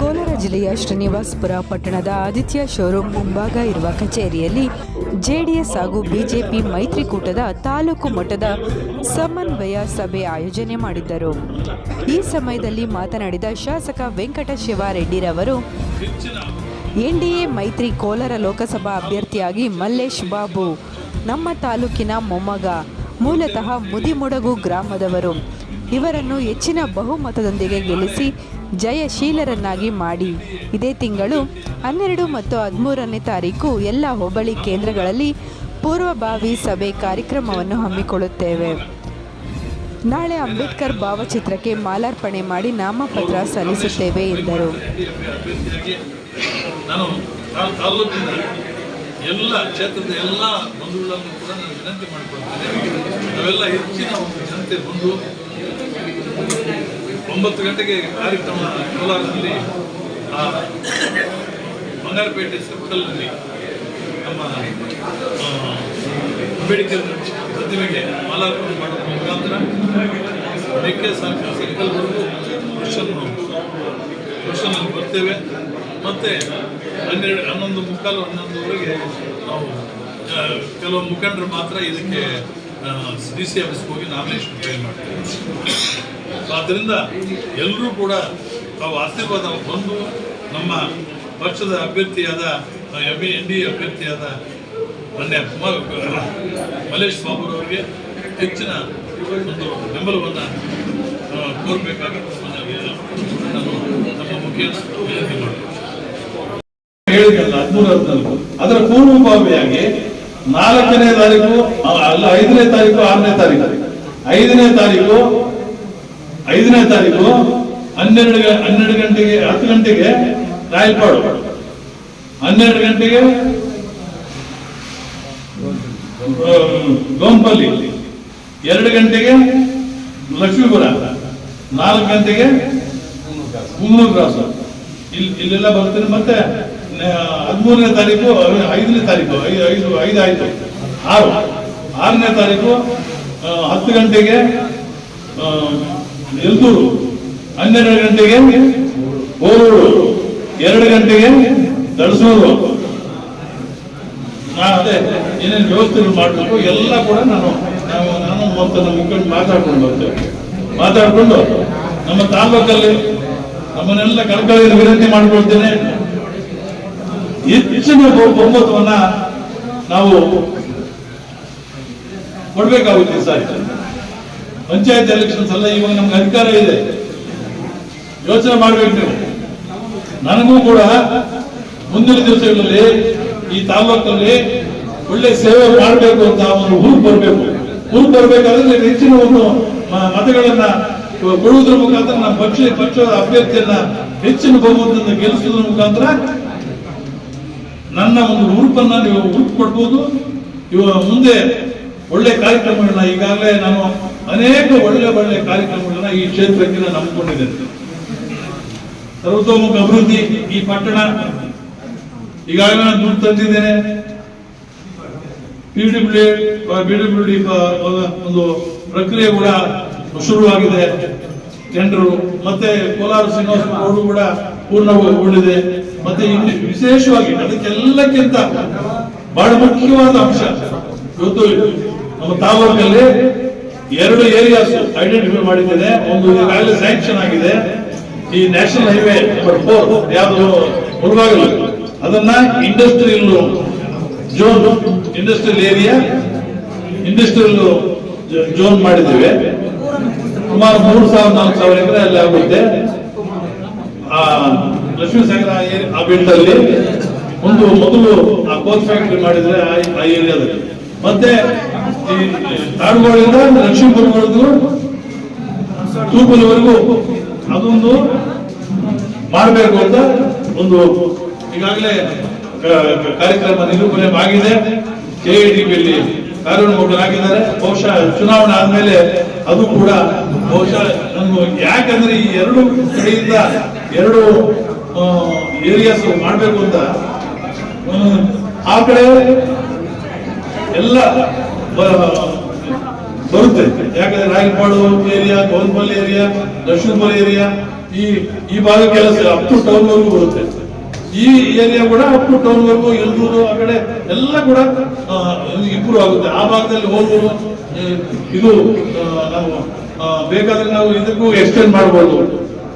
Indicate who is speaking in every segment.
Speaker 1: ಕೋಲಾರ ಜಿಲ್ಲೆಯ ಶ್ರೀನಿವಾಸಪುರ ಪಟ್ಟಣದ ಆದಿತ್ಯ ಶೋರೂಮ್ ಮುಂಭಾಗ ಇರುವ ಕಚೇರಿಯಲ್ಲಿ ಜೆಡಿಎಸ್ ಹಾಗೂ ಬಿಜೆಪಿ ಮೈತ್ರಿಕೂಟದ ತಾಲೂಕು ಮಟ್ಟದ ಸಮನ್ವಯ ಸಭೆ ಆಯೋಜನೆ ಮಾಡಿದ್ದರು. ಈ ಸಮಯದಲ್ಲಿ ಮಾತನಾಡಿದ ಶಾಸಕ ವೆಂಕಟ ಶಿವಾರೆಡ್ಡಿರವರು ಎನ್ಡಿಎ ಮೈತ್ರಿ ಕೋಲಾರ ಲೋಕಸಭಾ ಅಭ್ಯರ್ಥಿಯಾಗಿ ಮಲ್ಲೇಶ್ ಬಾಬು, ನಮ್ಮ ತಾಲೂಕಿನ ಮೊಮ್ಮಗ, ಮೂಲತಃ ಮುದಿಮುಡಗು ಗ್ರಾಮದವರು. ಇವರನ್ನು ಹೆಚ್ಚಿನ ಬಹುಮತದೊಂದಿಗೆ ಗೆಲ್ಲಿಸಿ ಜಯಶೀಲರನ್ನಾಗಿ ಮಾಡಿ. ಇದೇ ತಿಂಗಳು ಹನ್ನೆರಡು ಮತ್ತು ಹದಿಮೂರನೇ ತಾರೀಕು ಎಲ್ಲ ಹೋಬಳಿ ಕೇಂದ್ರಗಳಲ್ಲಿ ಪೂರ್ವಭಾವಿ ಸಭೆ ಕಾರ್ಯಕ್ರಮವನ್ನು ಹಮ್ಮಿಕೊಳ್ಳುತ್ತೇವೆ. ನಾಳೆ ಅಂಬೇಡ್ಕರ್ ಭಾವಚಿತ್ರಕ್ಕೆ ಮಾಲಾರ್ಪಣೆ ಮಾಡಿ ನಾಮಪತ್ರ ಸಲ್ಲಿಸುತ್ತೇವೆ ಎಂದರು.
Speaker 2: ಎಲ್ಲ ಕ್ಷೇತ್ರದ ಎಲ್ಲ ಬಂಧುಗಳನ್ನು ನಾನು ವಿನಂತಿ ಮಾಡಿಕೊಳ್ತೇನೆ. ನಾವೆಲ್ಲ ಹೆಚ್ಚಿನ ಒಂದು ಜನತೆ ಬಂದು ಒಂಬತ್ತು ಗಂಟೆಗೆ ಕಾರ್ಯಕ್ರಮ ಕೋಲಾರದಲ್ಲಿ ಬಂಗಾರಪೇಟೆ ಸರ್ಕಲ್ನಲ್ಲಿ ನಮ್ಮ ಅಂಬೇಡ್ಕರ್ ಪ್ರತಿಮೆಗೆ ಮಾಲಾರ್ಪಣೆ ಮಾಡೋದ್ರ ಮುಖಾಂತರ ಮೆಕ್ಕೆ ಸರ್ಕಲ್ವರೆಗೂ ಕ್ವಶನ್ನು ವರ್ಷನಲ್ಲಿ ಬರ್ತೇವೆ. ಮತ್ತು ಹನ್ನೆರಡು, ಹನ್ನೊಂದು, ಮುಕ್ಕಾಲು ಹನ್ನೊಂದುವರೆಗೆ ನಾವು ಕೆಲವು ಮುಖಂಡರು ಮಾತ್ರ ಇದಕ್ಕೆ ಡಿ ಸಿ ಆಫೀಸ್ಗೆ ಹೋಗಿ ನಾಮಿನೇಷನ್ ಫೈಲ್ ಮಾಡ್ತೇವೆ. ಆದ್ದರಿಂದ ಎಲ್ಲರೂ ಕೂಡ ತಾವು ಆಶೀರ್ವಾದ ಬಂದು ನಮ್ಮ ಪಕ್ಷದ ಅಭ್ಯರ್ಥಿಯಾದ ಎಂ ಎನ್ ಡಿ ಅಭ್ಯರ್ಥಿಯಾದ ಮೊನ್ನೆ ಮಲ್ಲೇಶ್ ಮಲೇಶ್ ಬಾಬುರವರಿಗೆ ಹೆಚ್ಚಿನ ಒಂದು ಬೆಂಬಲವನ್ನು ನಮ್ಮ
Speaker 3: ಹೇಳಿದ್ನಲ್ಲ ಹದಿಮೂರು ಹದಿನಾಲ್ಕು ಅದರ ಪೂರ್ವಭಾವಿಯಾಗಿ ನಾಲ್ಕನೇ ತಾರೀಕು ಅಲ್ಲ, ಐದನೇ ತಾರೀಕು, ಆರನೇ ತಾರೀಕು. ಐದನೇ ತಾರೀಕು ಐದನೇ ತಾರೀಕು ಹನ್ನೆರಡು ಹನ್ನೆರಡು ಗಂಟೆಗೆ, ಹತ್ತು ಗಂಟೆಗೆ ರಾಯಲ್ಪಾಡು. ಹನ್ನೆರಡು ಗಂಟೆಗೆ ಗೋಂಪಲ್ಲಿ. ಎರಡು ಗಂಟೆಗೆ ಲಕ್ಷ್ಮೀಪುರ. ನಾಲ್ಕು ಗಂಟೆಗೆ ಕುಮ್ಮೂರು ಕ್ರಾಸು. ಇಲ್ಲಿ ಇಲ್ಲೆಲ್ಲ ಬರ್ತೀನಿ ಮತ್ತೆ ಹದಿಮೂರನೇ ತಾರೀಕು ಐದನೇ ತಾರೀಕು ಐದು ಐದು ಐದು ಆಯ್ತು. ಆರು. ಆರನೇ ತಾರೀಕು ಹತ್ತು ಗಂಟೆಗೆ ಎಲ್ದೂರು ಹನ್ನೆರಡು ಗಂಟೆಗೆ ಓರೂರು ಎರಡು ಗಂಟೆಗೆ ದಳಸೂರು ಅದೇ, ಏನೇನು ವ್ಯವಸ್ಥೆಗಳು ಮಾಡಬೇಕು, ಎಲ್ಲ ಕೂಡ ನಾನು, ನಾವು, ನಾನು ಮತ್ತು ನಮ್ಮ ಮುಖಂಡ್ ಮಾತಾಡ್ಕೊಂಡು ಬರ್ತೇವೆ ಮಾತಾಡ್ಕೊಂಡು ನಮ್ಮ ತಾಲೂಕಲ್ಲಿ ನಮ್ಮನ್ನೆಲ್ಲ ಕಳಕಳಿಯನ್ನು ವಿನಂತಿ ಮಾಡಿಕೊಳ್ತೇನೆ. ಹೆಚ್ಚಿನ ಬಹು- ಬಹುಮತವನ್ನ ನಾವು ಕೊಡ್ಬೇಕಾಗುತ್ತೆ ಸಾರಿ ಪಂಚಾಯತ್ ಎಲೆಕ್ಷನ್ಸ್ ಅಲ್ಲ, ಇವಾಗ ನಮ್ಗೆ ಅಧಿಕಾರ ಇದೆ. ಯೋಚನೆ ಮಾಡ್ಬೇಕು ನೀವು. ನನಗೂ ಕೂಡ ಮುಂದಿನ ದಿವಸಗಳಲ್ಲಿ ಈ ತಾಲೂಕಲ್ಲಿ ಒಳ್ಳೆ ಸೇವೆ ಮಾಡಬೇಕು ಅಂತ ಒಂದು ಊರು ಬರಬೇಕು. ಊರು ಬರಬೇಕಾದ್ರೆ ಹೆಚ್ಚಿನ ಒಂದು ಮತಗಳನ್ನ ಕೊಡುವುದರ ಮುಖಾಂತರ ನಮ್ಮ ಪಕ್ಷ, ಪಕ್ಷದ ಅಭ್ಯರ್ಥಿಯನ್ನ ಹೆಚ್ಚಿನ ಬಹುಮತದಿಂದ ಗೆಲ್ಲಿಸುವುದರ ಮುಖಾಂತರ ನನ್ನ ಒಂದು ಉರುಪನ್ನ ನೀವು ಉರುಪು ಕೊಡ್ಬೋದು. ಇವ ಮುಂದೆ ಒಳ್ಳೆ ಕಾರ್ಯಕ್ರಮಗಳನ್ನ ಈಗಾಗಲೇ ನಾನು ಅನೇಕ ಒಳ್ಳೆ ಒಳ್ಳೆ ಕಾರ್ಯಕ್ರಮಗಳನ್ನ ಈ ಕ್ಷೇತ್ರಕ್ಕೆ ನಾನು ನಂಬಿಕೊಂಡಿದ್ದೇನೆ ಸರ್ವತೋಮುಖ ಅಭಿವೃದ್ಧಿ ಈ ಪಟ್ಟಣ. ಈಗಾಗಲೇ ನಾನು ದುಡ್ಡು ತಂದಿದ್ದೇನೆ. P W B W D ಒಂದು ಪ್ರಕ್ರಿಯೆ ಕೂಡ ಶುರುವಾಗಿದೆ. ಜನರು ಮತ್ತೆ ಕೋಲಾರ ಶ್ರೀನಿವಾಸ ರೋಡ್ ಕೂಡ ಪೂರ್ಣಗೊಂಡಿದೆ ಮತ್ತೆ ಇಲ್ಲಿ ವಿಶೇಷವಾಗಿ ಅದಕ್ಕೆಲ್ಲಕ್ಕಿಂತ ಬಹಳ ಮುಖ್ಯವಾದ ಅಂಶ. ಇವತ್ತು ನಮ್ಮ ತಾಲೂಕಲ್ಲಿ ಎರಡು ಏರಿಯಾಸ್ ಐಡೆಂಟಿಫೈ ಮಾಡಿದ್ದೇನೆ. ಒಂದು ಈಗಾಗಲೇ ಸ್ಯಾಂಕ್ಷನ್ ಆಗಿದೆ. ಈ ನ್ಯಾಷನಲ್ ಹೈವೇ ನಂಬರ್ ಫೋರ್ ಯಾವುದು? ಮುಳುಬಾಗಿಲು ಅದನ್ನ industrial zone industrial area industrial zone ಮಾಡಿದ್ದೇವೆ. ಸುಮಾರು ಮೂರು ಸಾವಿರ ನಾಲ್ಕು ಸಾವಿರ ಎಕರೆ ಅಲ್ಲಿ ಆಗುತ್ತೆ. ಆ ಲಕ್ಷ್ಮೀಸಾಗರ ಆ ಬೆಲ್ಟಲ್ಲಿ ಒಂದು ಮೊದಲು ಆ ಕೋಚ್ ಫ್ಯಾಕ್ಟ್ರಿ ಮಾಡಿದ್ರೆ ಆ ಏರಿಯಾದಲ್ಲಿ ಮತ್ತೆ ಕಾಡುಗಳಿಂದ ಲಕ್ಷ್ಮೀಪುರವರೆಗೂ ತೂಪುಲವರೆಗೂ ಅದೊಂದು ಮಾಡಬೇಕು ಅಂತ ಒಂದು ಈಗಾಗಲೇ ಕಾರ್ಯಕ್ರಮ ನಿರೂಪಣೆ ಆಗಿದೆ. ಕೆಎಡಿಪಿಯಲ್ಲಿ ಕಾರ್ಯನಿರ್ವಹಣೆ ಬಹುಶಃ ಚುನಾವಣೆ ಆದ್ಮೇಲೆ ಅದು ಕೂಡ ಬಹುಶಃ ಯಾಕಂದ್ರೆ ಈ ಎರಡು ಕಡೆಯಿಂದ ಎರಡು ಏರಿಯಾಸ್ ಮಾಡಬೇಕು ಅಂತ ಆ, ಕಡೆ ಎಲ್ಲ ಬರುತ್ತೆ. ಯಾಕಂದ್ರೆ Rayalpadu area Golpal area Dakshinapalli area ಈ ಈ ಭಾಗಕ್ಕೆ ಅಪ್ ಟೌನ್ ವರೆಗೂ ಬರುತ್ತೆ. ಈ ಏರಿಯಾ ಕೂಡ ಅಪ್ ಟು ಟೌನ್ ವರೆಗೂ ಎಲ್ರೂರು ಆ ಕಡೆ ಎಲ್ಲ ಕೂಡ ಇಂಪ್ರೂವ್ ಆಗುತ್ತೆ. ಆ ಭಾಗದಲ್ಲಿ ಹೋಗ್ಬೋದು. ಇದು ನಾವು ಬೇಕಾದ್ರೆ ನಾವು ಇದಕ್ಕೂ ಎಕ್ಸ್ಟೆಂಡ್ ಮಾಡಬಹುದು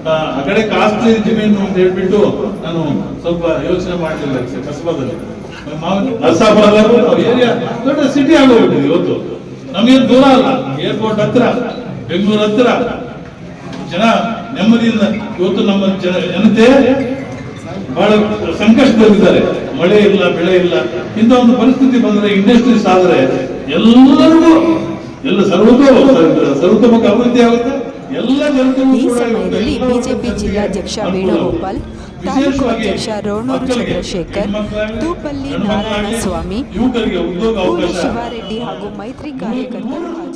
Speaker 3: ಆ, ಆ ಕಡೆ ಕಾಸ್ಟ್ಲಿ ಜಮೀನು ಅಂತ ಹೇಳ್ಬಿಟ್ಟು ನಾನು ಸ್ವಲ್ಪ ಯೋಚನೆ ಮಾಡಲಿಲ್ಲ ಕಸಬಾದಲ್ಲಿ. ನರಸಾಪುರ ಏರಿಯಾ ದೊಡ್ಡ ಸಿಟಿ ಆಗೋಗ್ಬಿಟ್ಟಿದೆ ಇವತ್ತು. ನಮಗೇನು ದೂರ ಅಲ್ಲ. ಏರ್ಪೋರ್ಟ್ ಹತ್ರ, ಬೆಂಗಳೂರು ಹತ್ರ. ಜನ ನೆಮ್ಮದಿಯಿಂದ ಇವತ್ತು ನಮ್ಮ ಜನ ಜನತೆ ಬಹಳ ಸಂಕಷ್ಟದಲ್ಲಿದ್ದಾರೆ. ಮಳೆ ಇಲ್ಲ, ಬೆಳೆ ಇಲ್ಲ. ಇಂಥ ಒಂದು ಪರಿಸ್ಥಿತಿ ಬಂದರೆ ಇಂಡಸ್ಟ್ರೀಸ್ ಆದರೆ ಎಲ್ಲರಿಗೂ, ಎಲ್ಲ ಸರ್ವತೋ ಸರ್ವತೋಮುಖ ಅಭಿವೃದ್ಧಿ ಆಗುತ್ತೆ.
Speaker 1: ಈ ಸಮಯದಲ್ಲಿ ಬಿಜೆಪಿ ಜಿಲ್ಲಾಧ್ಯಕ್ಷ ವೇಣುಗೋಪಾಲ್ ತಾಲೂಕು ಅಧ್ಯಕ್ಷ ರೋಣೂರು ಚಂದ್ರಶೇಖರ್ ತೂಪಲ್ಲಿ ನಾರಾಯಣಸ್ವಾಮಿ ಶಿವಾರೆಡ್ಡಿ ಹಾಗೂ ಮೈತ್ರಿ ಕಾರ್ಯಕರ್ತರು